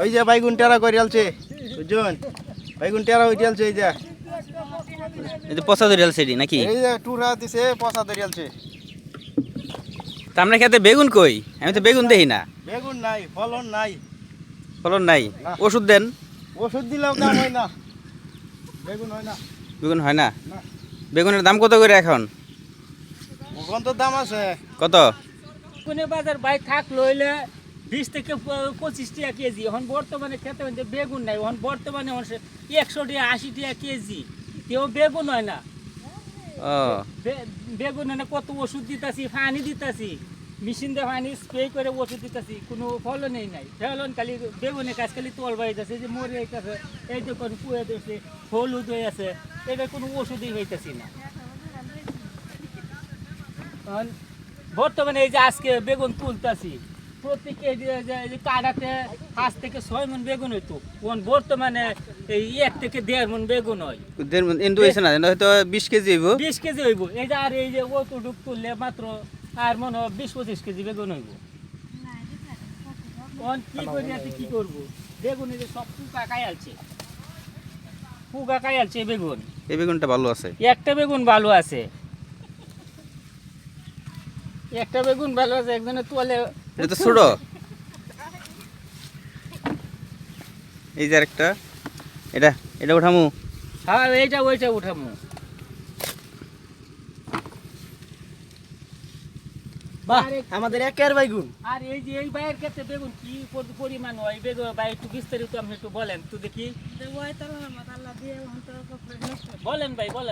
ওই যে বাইগুন টেরা করে আলছে বুঝুন বাইগুন টেরা হইতে আলছে এই যে। এই যে পচা ধরে সেটি নাকি? এই যে টুরা দিছে পচা ধরে আলছে আমরা খেতে বেগুন কই? আমি তো বেগুন দেখি না। বেগুন নাই ফলন নাই। ফলন নাই। ওষুধ দেন। ওষুধ দিলেও কাম হয় না। বেগুন হয় না। বেগুন হয় না? না। বেগুনের দাম কত করে এখন? ওখান তো দাম আছে। কত? কোনে বাজার বাই থাক লইলে বিশ থেকে পঁচিশ টাকা কেজি। এখন বর্তমানে খেতে হচ্ছে বেগুন নাই। এখন বর্তমানে একশো টাকা আশি টাকা কেজি। কেউ বেগুন হয় না। বেগুন হয় না কত ওষুধ দিতাছি পানি দিতাছি। মেশিন দিয়ে পানি স্প্রে করে ওষুধ দিতাছি। কোনো ফলনই নাই। ফলন খালি বেগুনে কাজ খালি তল বাড়িতেছে যে মরে যাইতেছে এই দেখুন পুয়ে দিচ্ছে হলুদ হয়ে আছে এটা কোনো ওষুধই হইতেছি না। বর্তমানে এই যে আজকে বেগুন তুলতাছি। যে কাটাতে পাঁচ থেকে ছয় মন বেগুন হইতো। এখন বর্তমানে এই এক থেকে দেড় মন বেগুন হয়। দেড় না হয়তো বিশ কেজি হইব। বিশ কেজি হইব। এই যে আর এই যে অতটুক তুললে মাত্র আর মনে হয় বিশ পঁচিশ কেজি বেগুন হইব। এখন কি করি আছে কি করব? বেগুন এই যে সব পোকা পোকা বেগুন। এই বেগুনটা ভালো আছে। একটা বেগুন ভালো আছে। একটা বেগুন ভালো আছে একজনের তোলে এটা তো ছোট। এই যে একটা এটা এটা উঠামু। হ্যাঁ এইটা ওইটা উঠামু। বাহ আমাদের একের বাইগুন আর এই যে এই ক্ষেত্রে বেগুন কি পরিমাণ হয়? বেগুন ভাই একটু বিস্তারিত আপনি একটু বলেন। তো দেখি। বলেন ভাই বলেন।